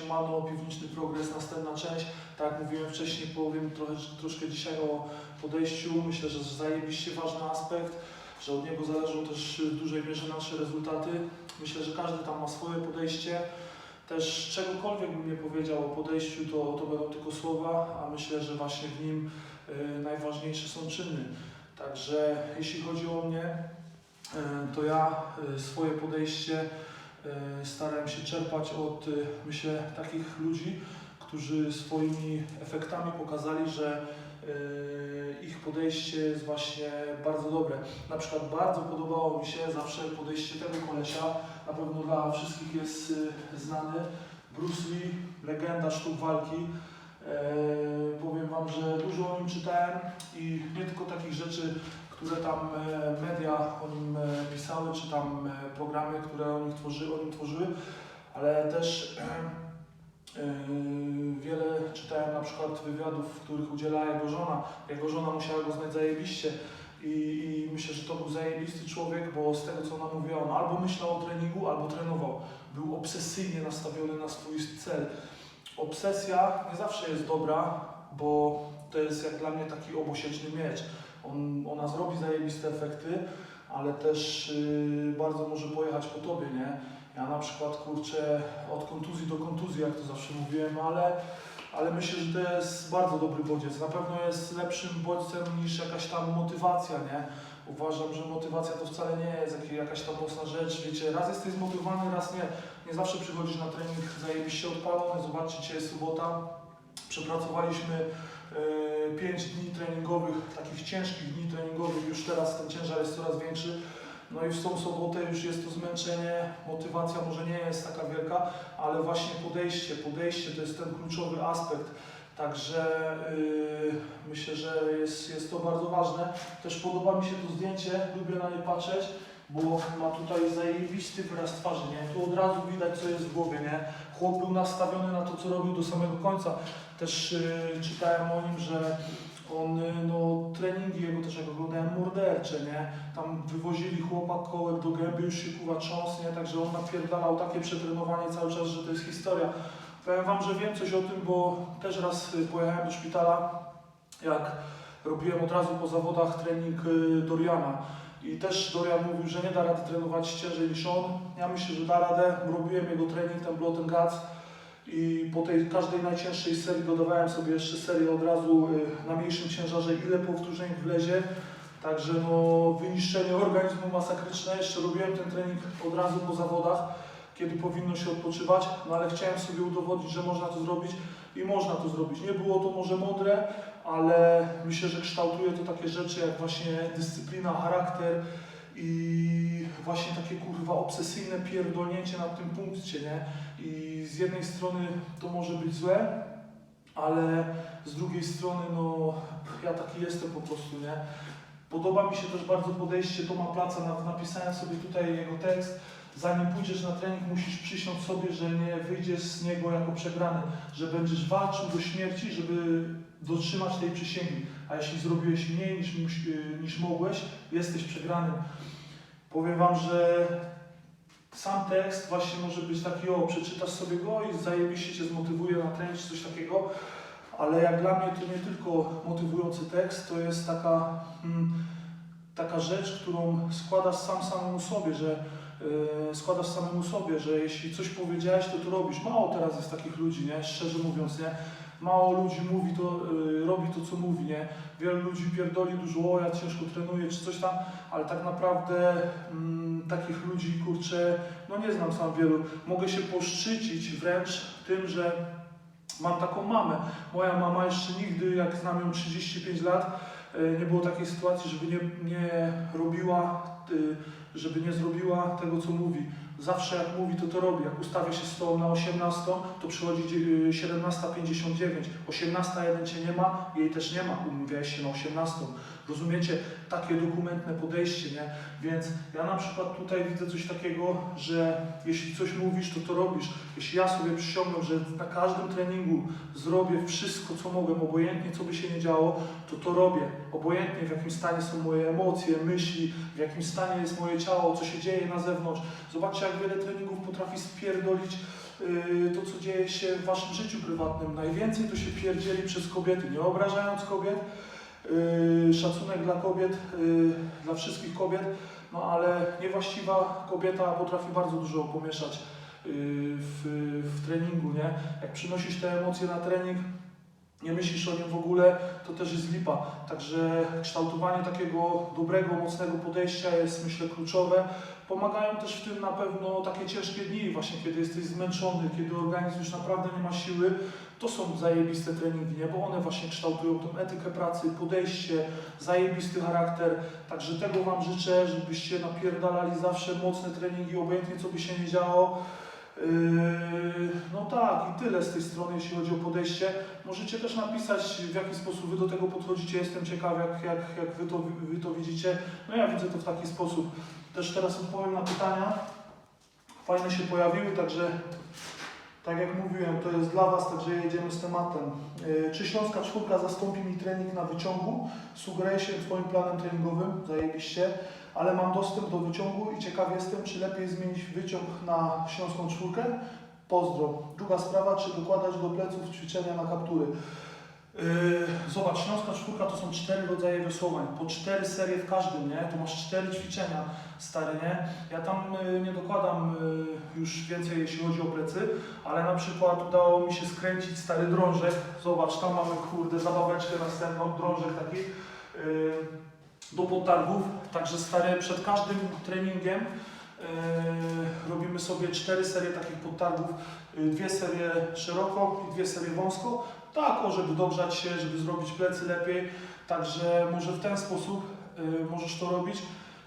Siemano, piwniczny progres, następna część. Tak jak mówiłem wcześniej, powiem trochę, troszkę dzisiaj o podejściu. Myślę, że zajebiście ważny aspekt, że od niego zależą też w dużej mierze nasze rezultaty. Myślę, że każdy tam ma swoje podejście. Też czegokolwiek bym nie powiedział o podejściu, to, to będą tylko słowa, a myślę, że właśnie w nim y, najważniejsze są czyny. Także jeśli chodzi o mnie, y, to ja y, swoje podejście starałem się czerpać od, y, myślę, takich ludzi, którzy swoimi efektami pokazali, że y, ich podejście jest właśnie bardzo dobre. Na przykład bardzo podobało mi się zawsze podejście tego kolesia, na pewno dla wszystkich jest y, znany, Bruce Lee, legenda sztuk walki. E, powiem Wam, że dużo o nim czytałem i nie tylko takich rzeczy, które tam e, media o nim e, pisały, czy tam e, programy, które o nim, tworzy, o nim tworzyły, ale też wiele czytałem na przykład wywiadów, w których udzielała jego żona. Jego żona musiała go znać zajebiście i, i myślę, że to był zajebisty człowiek, bo z tego co ona mówiła, on albo myślał o treningu, albo trenował. Był obsesyjnie nastawiony na swój cel. Obsesja nie zawsze jest dobra, bo to jest jak dla mnie taki obosieczny miecz. On, ona zrobi zajebiste efekty, ale też yy, bardzo może pojechać po tobie, nie? Ja na przykład kurczę od kontuzji do kontuzji, jak to zawsze mówiłem, ale, ale myślę, że to jest bardzo dobry bodziec. Na pewno jest lepszym bodźcem niż jakaś tam motywacja, nie? Uważam, że motywacja to wcale nie jest jak- jakaś tam mocna rzecz. Wiecie, raz jesteś zmotywowany, raz nie. Nie zawsze przychodzisz na trening zajebiście odpalony. Zobaczcie, dzisiaj jest sobota. Przepracowaliśmy 5 dni treningowych, takich ciężkich dni treningowych. Już teraz ten ciężar jest coraz większy. No i w tą sobotę już jest to zmęczenie, motywacja może nie jest taka wielka, ale właśnie podejście, podejście to jest ten kluczowy aspekt. Także yy, myślę, że jest, jest to bardzo ważne. Też podoba mi się to zdjęcie, lubię na nie patrzeć, bo ma tutaj zajebisty wyraz twarzy, nie? Tu od razu widać, co jest w głowie, nie? Chłop był nastawiony na to, co robił do samego końca. Też yy, czytałem o nim, że on, yy, no, treningi jego też jak oglądałem mordercze, nie? Tam wywozili chłopak kołek do gęby, już się kuwa trząs, nie? Także on napierdalał takie przetrenowanie cały czas, że to jest historia. Powiem Wam, że wiem coś o tym, bo też raz y, pojechałem do szpitala, jak robiłem od razu po zawodach trening y, Doriana. I też Dorian mówił, że nie da rady trenować ciężej niż on. Ja myślę, że da radę. Robiłem jego trening, ten Blood and Guts. I po tej każdej najcięższej serii dodawałem sobie jeszcze serię od razu y, na mniejszym ciężarze, ile powtórzeń wlezie. Także no, wyniszczenie organizmu masakryczne. Jeszcze robiłem ten trening od razu po zawodach kiedy powinno się odpoczywać, no ale chciałem sobie udowodnić, że można to zrobić i można to zrobić. Nie było to może mądre, ale myślę, że kształtuje to takie rzeczy jak właśnie dyscyplina, charakter i właśnie takie kurwa obsesyjne pierdolnięcie na tym punkcie, nie? I z jednej strony to może być złe, ale z drugiej strony no ja taki jestem po prostu, nie? Podoba mi się też bardzo podejście Toma Placa, na- napisałem sobie tutaj jego tekst, zanim pójdziesz na trening, musisz przysiąc sobie, że nie wyjdziesz z niego jako przegrany, że będziesz walczył do śmierci, żeby dotrzymać tej przysięgi. A jeśli zrobiłeś mniej niż, mus- niż mogłeś, jesteś przegranym. Powiem Wam, że sam tekst właśnie może być taki, o, przeczytasz sobie go i zajebiście Cię zmotywuje na trening, czy coś takiego, ale jak dla mnie to nie tylko motywujący tekst, to jest taka, mm, taka rzecz, którą składasz sam samemu sobie, że yy, składasz samemu sobie, że jeśli coś powiedziałeś, to to robisz. Mało teraz jest takich ludzi, nie? Szczerze mówiąc, nie? Mało ludzi mówi to, yy, robi to, co mówi, nie? Wielu ludzi pierdoli dużo, o ja ciężko trenuję, czy coś tam, ale tak naprawdę mm, takich ludzi, kurczę, no nie znam sam wielu. Mogę się poszczycić wręcz tym, że mam taką mamę. Moja mama jeszcze nigdy, jak znam ją 35 lat, yy, nie było takiej sytuacji, żeby nie, nie robiła yy, żeby nie zrobiła tego, co mówi. Zawsze jak mówi, to to robi. Jak ustawia się stoł na 18, to przychodzi dzie- 17.59. 18.1 cię nie ma, jej też nie ma. Umówiłeś się na 18. Rozumiecie? Takie dokumentne podejście, nie? Więc ja na przykład tutaj widzę coś takiego, że jeśli coś mówisz, to to robisz. Jeśli ja sobie przysiągam, że na każdym treningu zrobię wszystko, co mogę, obojętnie co by się nie działo, to to robię. Obojętnie w jakim stanie są moje emocje, myśli, w jakim stanie jest moje ciało, co się dzieje na zewnątrz. Zobaczcie, jak wiele treningów potrafi spierdolić yy, to, co dzieje się w waszym życiu prywatnym. Najwięcej to się pierdzieli przez kobiety, nie obrażając kobiet. Szacunek dla kobiet, yy, dla wszystkich kobiet, no ale niewłaściwa kobieta potrafi bardzo dużo pomieszać yy, w, w treningu, nie? Jak przynosisz te emocje na trening, nie myślisz o nim w ogóle, to też jest lipa. Także kształtowanie takiego dobrego, mocnego podejścia jest myślę kluczowe. Pomagają też w tym na pewno takie ciężkie dni, właśnie kiedy jesteś zmęczony, kiedy organizm już naprawdę nie ma siły. To są zajebiste treningi, nie? bo one właśnie kształtują tą etykę pracy, podejście, zajebisty charakter. Także tego Wam życzę, żebyście napierdalali zawsze mocne treningi, obojętnie co by się nie działo. Yy, No tak, i tyle z tej strony, jeśli chodzi o podejście. Możecie też napisać, w jaki sposób Wy do tego podchodzicie. Jestem ciekaw, jak, jak, jak wy, to, wy to widzicie. No ja widzę to w taki sposób. Też teraz odpowiem na pytania. Fajne się pojawiły, także tak jak mówiłem, to jest dla Was, także jedziemy z tematem. Yy, Czy Śląska Czwórka zastąpi mi trening na wyciągu? Sugeruję się Twoim planem treningowym, zajebiście, ale mam dostęp do wyciągu i ciekaw jestem, czy lepiej zmienić wyciąg na Śląską Czwórkę? Pozdro. Druga sprawa, czy dokładać do pleców ćwiczenia na kaptury? Yy, zobacz, Śląska Czwórka to są cztery rodzaje wiosłowań, po cztery serie w każdym, nie? Tu masz cztery ćwiczenia, stary, nie? Ja tam yy, nie dokładam yy, już więcej, jeśli chodzi o plecy, ale na przykład udało mi się skręcić stary drążek. Zobacz, tam mamy kurde zabaweczkę następną, drążek taki do potargów. Także stary, przed każdym treningiem yy, robimy sobie cztery serie takich podtargów, yy, dwie serie szeroko i dwie serie wąsko. Tak, żeby dogrzać się, żeby zrobić plecy lepiej. Także może w ten sposób yy, możesz to robić.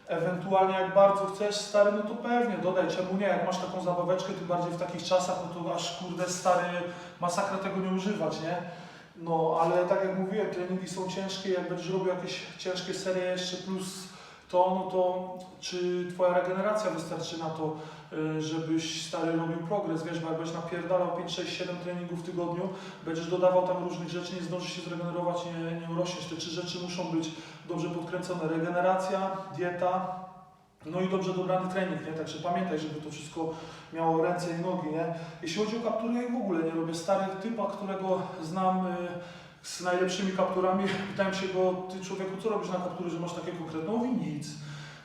Ewentualnie jak bardzo chcesz, stary, no to pewnie dodaj, czemu nie, jak masz taką zabaweczkę, tym bardziej w takich czasach, no to aż kurde stary, masakra tego nie używać, nie? No, ale tak jak mówiłem, treningi są ciężkie, jak będziesz robił jakieś ciężkie serie jeszcze plus to, no to czy Twoja regeneracja wystarczy na to, y, żebyś stary robił progres, wiesz, bo jak będziesz napierdalał 5, 6, 7 treningów w tygodniu, będziesz dodawał tam różnych rzeczy, nie zdążysz się zregenerować, nie, nie urośniesz. Te trzy rzeczy muszą być dobrze podkręcone. Regeneracja, dieta, no i dobrze dobrany trening, nie? Także pamiętaj, żeby to wszystko miało ręce i nogi, nie? Jeśli chodzi o kaptury, ja w ogóle nie robię. Stary typa, którego znam y, z najlepszymi kapturami, pytałem się go, ty człowieku, co robisz na kaptury, że masz takie konkretne? Mówi nic.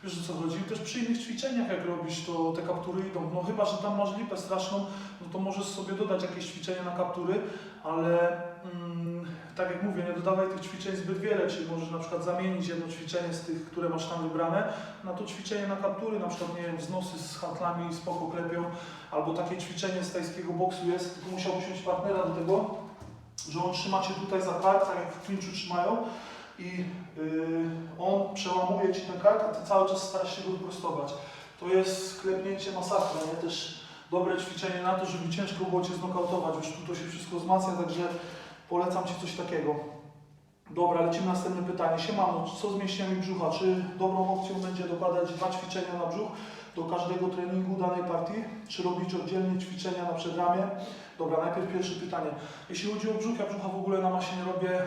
Wiesz o co chodzi? Też przy innych ćwiczeniach, jak robisz, to te kaptury idą. No chyba, że tam masz lipę straszną, no to możesz sobie dodać jakieś ćwiczenia na kaptury, ale mm, tak jak mówię, nie dodawaj tych ćwiczeń zbyt wiele, czyli możesz na przykład zamienić jedno ćwiczenie z tych, które masz tam wybrane, na to ćwiczenie na kaptury, na przykład, nie wiem, wznosy z handlami spoko klepią, albo takie ćwiczenie z tajskiego boksu jest, tylko musiałbyś mieć partnera do tego, że on trzyma Cię tutaj za kark, tak jak w klinczu trzymają i yy, on przełamuje Ci ten kark, a Ty cały czas starasz się go wyprostować. To jest klepnięcie masakra, nie? Też dobre ćwiczenie na to, żeby ciężko było Cię znokautować. Już tu to się wszystko wzmacnia, także polecam Ci coś takiego. Dobra, lecimy na następne pytanie. Siemano, co z mięśniami brzucha? Czy dobrą opcją będzie dokładać dwa ćwiczenia na brzuch do każdego treningu danej partii? Czy robić oddzielnie ćwiczenia na przedramię? Dobra, najpierw pierwsze pytanie. Jeśli chodzi o brzuch, ja brzucha w ogóle na masie nie robię.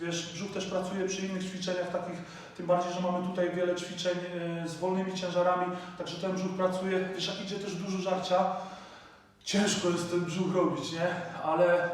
Wiesz, brzuch też pracuje przy innych ćwiczeniach takich, tym bardziej, że mamy tutaj wiele ćwiczeń yy, z wolnymi ciężarami, także ten brzuch pracuje. Wiesz, jak idzie też dużo żarcia, ciężko jest ten brzuch robić, nie? Ale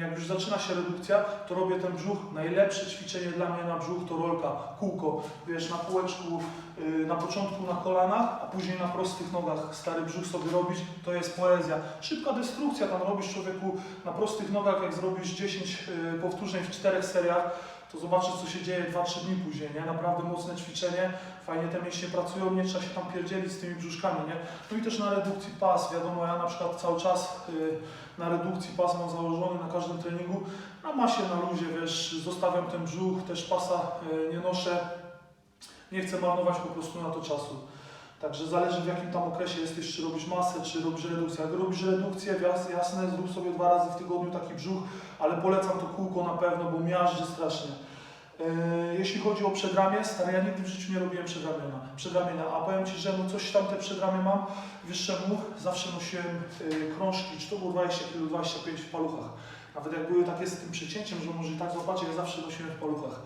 jak już zaczyna się redukcja, to robię ten brzuch. Najlepsze ćwiczenie dla mnie na brzuch to rolka, kółko. Wiesz, na kółeczku, yy, na początku na kolanach, a później na prostych nogach stary brzuch sobie robić, to jest poezja. Szybka destrukcja, tam robisz człowieku na prostych nogach, jak zrobisz 10 yy, powtórzeń w czterech seriach, to zobaczysz, co się dzieje 2-3 dni później, nie? Naprawdę mocne ćwiczenie, fajnie te mięśnie pracują, nie trzeba się tam pierdzielić z tymi brzuszkami, nie? No i też na redukcji pas, wiadomo, ja na przykład cały czas yy, na redukcji pas mam założony na każdym treningu, na masie, na luzie, wiesz, zostawiam ten brzuch, też pasa yy, nie noszę, nie chcę marnować po prostu na to czasu. Także zależy w jakim tam okresie jesteś, czy robisz masę, czy robisz redukcję. Jak robisz redukcję, jas- jasne, zrób sobie dwa razy w tygodniu taki brzuch, ale polecam to kółko na pewno, bo miażdży strasznie. Yy, jeśli chodzi o przedramię, stary, ja nigdy w życiu nie robiłem przedramienia, przedramienia, a powiem Ci, że no coś tam te przedramię mam, wyższe mu, zawsze nosiłem yy, krążki, czy to było 20 kg, 25 w paluchach. Nawet jak były takie z tym przecięciem, że może i tak zobaczyć, ja zawsze nosiłem w paluchach.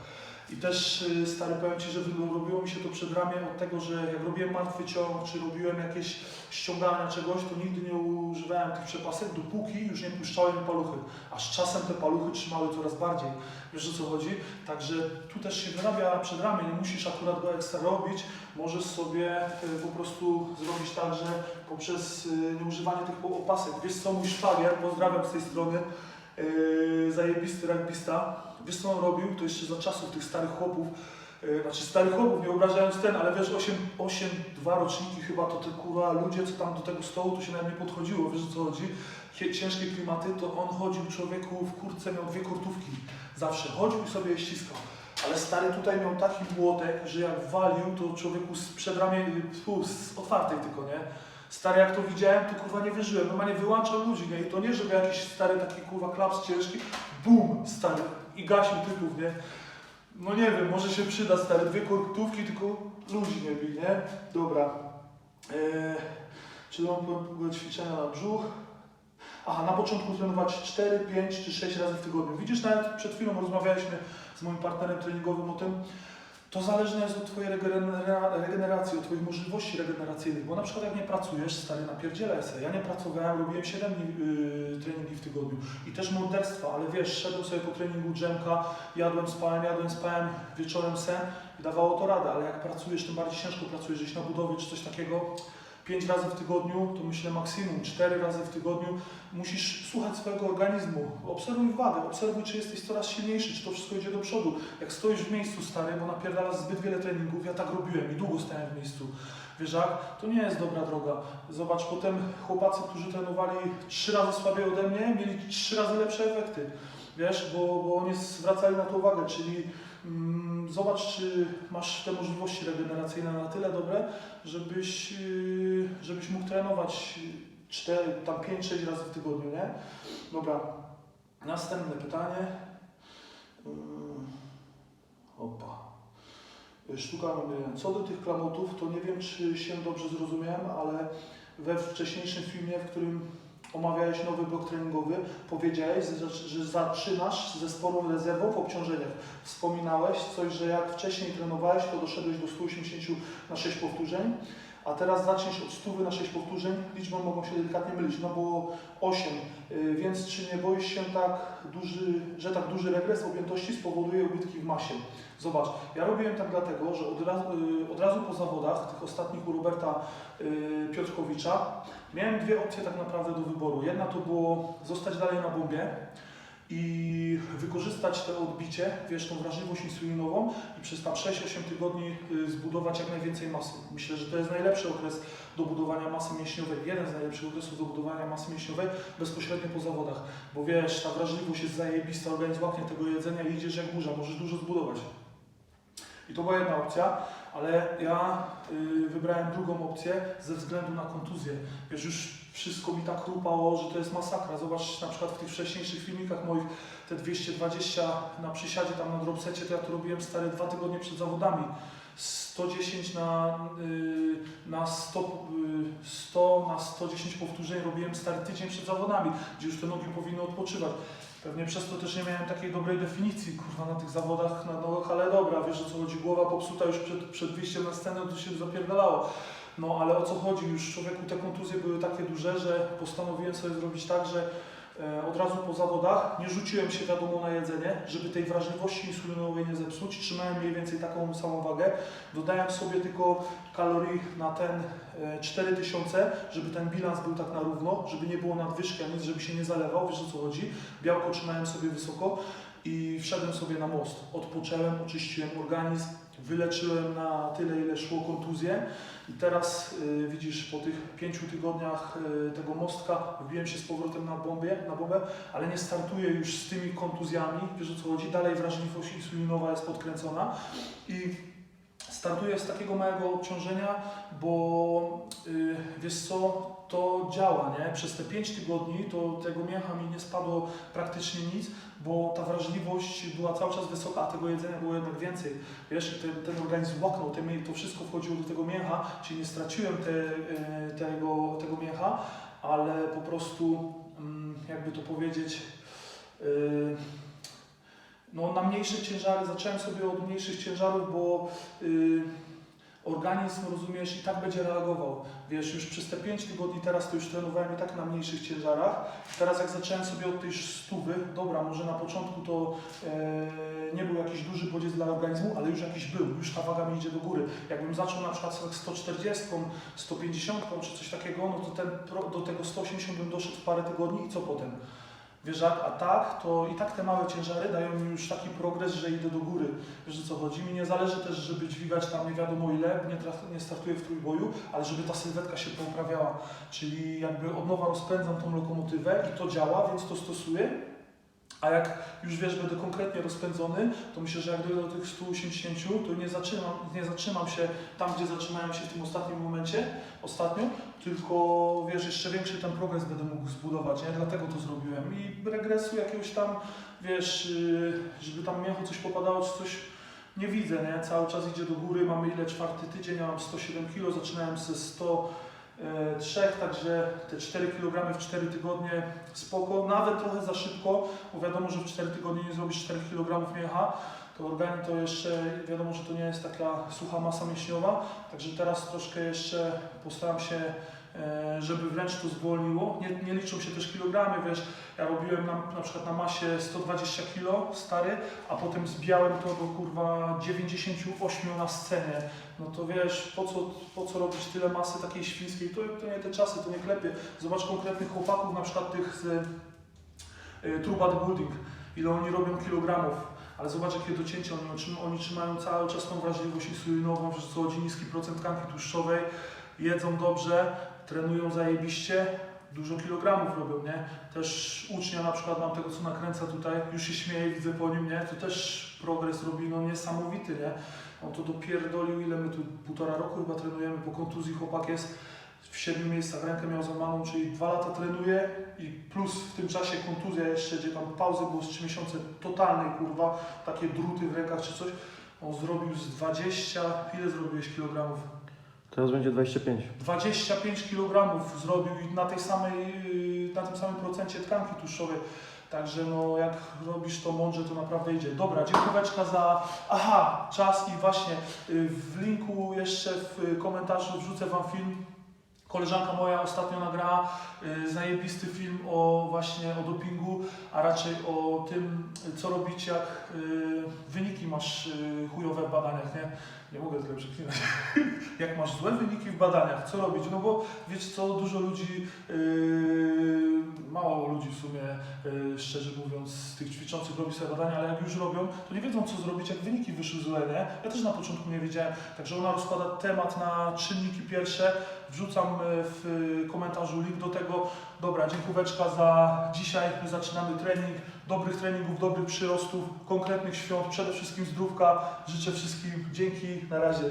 I też y, stary powiem Ci, że robiło mi się to przed ramię od tego, że jak robiłem martwy ciąg, czy robiłem jakieś ściągania czegoś, to nigdy nie używałem tych przepasek, dopóki już nie puszczały mi paluchy. A z czasem te paluchy trzymały coraz bardziej. Wiesz o co chodzi? Także tu też się wyrabia przed ramię, nie musisz akurat go ekstra robić, możesz sobie y, po prostu zrobić tak, że poprzez y, nieużywanie tych opasek. Wiesz co, mój szwagier, pozdrawiam z tej strony, yy, zajebisty rugbista, wiesz co on robił? To jeszcze za czasów tych starych chłopów, yy, znaczy starych chłopów, nie obrażając ten, ale wiesz, 8, 8 dwa roczniki chyba, to te kurwa ludzie, co tam do tego stołu, to się nawet nie podchodziło, wiesz o co chodzi? Ciężkie klimaty, to on chodził człowieku w kurtce, miał dwie kurtówki, zawsze chodził i sobie je ściskał. Ale stary tutaj miał taki młotek, że jak walił, to człowieku z przedramię, fu, z otwartej tylko, nie? Stary, jak to widziałem, to kurwa nie wierzyłem. Normalnie wyłączał ludzi, nie? I to nie, żeby jakiś stary taki kurwa klaps ciężki, bum, stary, i gasił typów, nie? No nie wiem, może się przyda, stary, dwie kurtówki, tylko ludzi nie bij, nie? Dobra. Eee, czy mam ćwiczenia na brzuch? Aha, na początku trenować 4, 5 czy 6 razy w tygodniu. Widzisz, nawet przed chwilą rozmawialiśmy z moim partnerem treningowym o tym, to zależne jest od Twojej regenera- regeneracji, od Twoich możliwości regeneracyjnych, bo na przykład jak nie pracujesz, stary, napierdzielaj se. Ja nie pracowałem, robiłem 7 dni yy, treningi w tygodniu. I też morderstwa, ale wiesz, szedłem sobie po treningu drzemka, jadłem, spałem, jadłem, spałem, wieczorem sen i dawało to radę, ale jak pracujesz, tym bardziej ciężko pracujesz gdzieś na budowie czy coś takiego, 5 razy w tygodniu, to myślę maksimum 4 razy w tygodniu, musisz słuchać swojego organizmu. Obserwuj wagę, obserwuj, czy jesteś coraz silniejszy, czy to wszystko idzie do przodu. Jak stoisz w miejscu, stary, bo napierdalasz zbyt wiele treningów, ja tak robiłem i długo stałem w miejscu. Wiesz jak? To nie jest dobra droga. Zobacz, potem chłopacy, którzy trenowali trzy razy słabiej ode mnie, mieli trzy razy lepsze efekty. Wiesz, bo, bo oni zwracali na to uwagę, czyli mm, zobacz, czy masz te możliwości regeneracyjne na tyle dobre, żebyś, yy, żebyś mógł trenować 4, tam 5-6 razy w tygodniu, nie? Dobra. Następne pytanie. Ym, Opa. Sztuka numer Co do tych klamotów, to nie wiem, czy się dobrze zrozumiałem, ale we wcześniejszym filmie, w którym omawiałeś nowy blok treningowy, powiedziałeś, że, zaczynasz ze sporą rezerwą w obciążeniach. Wspominałeś coś, że jak wcześniej trenowałeś, to doszedłeś do 180 na 6 powtórzeń, a teraz zaczniesz od 100 na 6 powtórzeń, liczby mogą się delikatnie mylić, no bo 8, y, więc czy nie boisz się tak duży, że tak duży regres objętości spowoduje ubytki w masie? Zobacz, ja robiłem tak dlatego, że od razu, y, od razu po zawodach, tych ostatnich u Roberta y, Piotrkowicza, miałem dwie opcje tak naprawdę do wyboru. Jedna to było zostać dalej na bombie i wykorzystać to odbicie, wiesz, tą wrażliwość insulinową i przez tam 6-8 tygodni y, zbudować jak najwięcej masy. Myślę, że to jest najlepszy okres do budowania masy mięśniowej, jeden z najlepszych okresów do budowania masy mięśniowej bezpośrednio po zawodach, bo wiesz, ta wrażliwość jest zajebista, organizm łapnie tego jedzenia i idziesz jak burza, możesz dużo zbudować. I to była jedna opcja, ale ja y, wybrałem drugą opcję ze względu na kontuzję. Wiesz, już wszystko mi tak chrupało, że to jest masakra. Zobacz na przykład w tych wcześniejszych filmikach moich, te 220 na przysiadzie, tam na dropsecie, to ja to robiłem stare dwa tygodnie przed zawodami. 110 na, y, na 100, y, 100 na 110 powtórzeń robiłem stary tydzień przed zawodami, gdzie już te nogi powinny odpoczywać. Pewnie przez to też nie miałem takiej dobrej definicji, kurwa, na tych zawodach na nogach, ale dobra, wiesz o co chodzi, głowa popsuta już przed, przed wyjściem na scenę, to się zapierdalało. No ale o co chodzi, już człowieku te kontuzje były takie duże, że postanowiłem sobie zrobić tak, że e, od razu po zawodach nie rzuciłem się wiadomo na jedzenie, żeby tej wrażliwości insulinowej nie zepsuć, trzymałem mniej więcej taką samą wagę, dodałem sobie tylko kalorii na ten e, 4000, żeby ten bilans był tak na równo, żeby nie było nadwyżki, a nic, żeby się nie zalewał, wiesz o co chodzi. Białko trzymałem sobie wysoko i wszedłem sobie na most. Odpocząłem, oczyściłem organizm, wyleczyłem na tyle, ile szło kontuzję i teraz y, widzisz, po tych pięciu tygodniach y, tego mostka wbiłem się z powrotem na, bombie, na bombę, ale nie startuję już z tymi kontuzjami, wiesz o co chodzi, dalej wrażliwość insulinowa jest podkręcona. I startuję z takiego małego obciążenia, bo y, wiesz co, to działa, nie? Przez te 5 tygodni to tego mięcha mi nie spadło praktycznie nic, bo ta wrażliwość była cały czas wysoka, a tego jedzenia było jednak więcej. Wiesz, ten, ten organizm łaknął, te, mię- to wszystko wchodziło do tego mięcha, czyli nie straciłem te, y, tego, tego mięcha, ale po prostu, mm, jakby to powiedzieć, y, no, na mniejsze ciężary, zacząłem sobie od mniejszych ciężarów, bo y, organizm, rozumiesz, i tak będzie reagował. Wiesz, już przez te 5 tygodni teraz to już trenowałem i tak na mniejszych ciężarach. Teraz jak zacząłem sobie od tej stówy, dobra, może na początku to e, nie był jakiś duży bodziec dla organizmu, ale już jakiś był, już ta waga mi idzie do góry. Jakbym zaczął na przykład z 140, 150 czy coś takiego, no to ten, do tego 180 bym doszedł w parę tygodni i co potem? Wiesz, jak, a tak, to i tak te małe ciężary dają mi już taki progres, że idę do góry. Wiesz o co chodzi? Mi nie zależy też, żeby dźwigać tam nie wiadomo ile, nie, nie startuję w trójboju, ale żeby ta sylwetka się poprawiała. Czyli jakby od nowa rozpędzam tą lokomotywę i to działa, więc to stosuję. A jak już wiesz, będę konkretnie rozpędzony, to myślę, że jak dojdę do tych 180, to nie zatrzymam, nie zatrzymam się tam, gdzie zatrzymałem się w tym ostatnim momencie, ostatnio, tylko wiesz, jeszcze większy ten progres będę mógł zbudować, nie? Dlatego to zrobiłem. I regresu jakiegoś tam, wiesz, yy, żeby tam mięchu coś popadało, czy coś, nie widzę, nie? Cały czas idzie do góry, mamy ile? Czwarty tydzień, ja mam 107 kg, zaczynałem ze 100 e, trzech, także te 4 kg w 4 tygodnie spoko, nawet trochę za szybko, bo wiadomo, że w 4 tygodnie nie zrobisz 4 kg mięcha, to organi to jeszcze, wiadomo, że to nie jest taka sucha masa mięśniowa, także teraz troszkę jeszcze postaram się, e, żeby wręcz to zwolniło. Nie, nie liczą się też kilogramy, wiesz, ja robiłem na, na przykład na masie 120 kg stary, a potem zbijałem to do kurwa 98 na scenie. No to wiesz, po co, po co robić tyle masy takiej świńskiej? To, to nie te czasy, to nie klepie. Zobacz konkretnych chłopaków, na przykład tych z y, True Bodybuilding, ile oni robią kilogramów. Ale zobacz, jakie docięcie oni, otrzyma- oni trzymają cały czas tą wrażliwość insulinową, że co chodzi niski procent tkanki tłuszczowej, jedzą dobrze, trenują zajebiście, dużo kilogramów robią, nie? Też ucznia na przykład mam tego, co nakręca tutaj, już się śmieje, widzę po nim, nie? To też progres robi, no niesamowity, nie? On to dopierdolił, ile my tu półtora roku chyba trenujemy, po kontuzji chłopak jest w siedmiu miejscach rękę miał złamaną, czyli dwa lata trenuje i plus w tym czasie kontuzja jeszcze, gdzie tam pauzy było z trzy miesiące totalnej kurwa, takie druty w rękach czy coś. On zrobił z 20, ile zrobiłeś kilogramów? Teraz będzie 25. 25 kg zrobił i na tej samej, yy, na tym samym procencie tkanki tłuszczowej. Także no jak robisz to mądrze, to naprawdę idzie. Dobra, dziękóweczka za... Aha, czas i właśnie yy, w linku jeszcze w komentarzu wrzucę Wam film. Koleżanka moja ostatnio nagrała yy, zajebisty film o właśnie o dopingu, a raczej o tym, co robić, jak yy, wyniki masz yy, chujowe w badaniach, nie? Nie mogę tyle przeklinać jak masz złe wyniki w badaniach, co robić? No bo wiesz co, dużo ludzi, mało ludzi w sumie, szczerze mówiąc, z tych ćwiczących robi sobie badania, ale jak już robią, to nie wiedzą co zrobić, jak wyniki wyszły złe, nie? Ja też na początku nie wiedziałem, także ona rozkłada temat na czynniki pierwsze, wrzucam yy, w komentarzu link do tego. Dobra, dziękóweczka za dzisiaj, my zaczynamy trening, dobrych treningów, dobrych przyrostów, konkretnych świąt, przede wszystkim zdrówka, życzę wszystkim dzięki, na razie.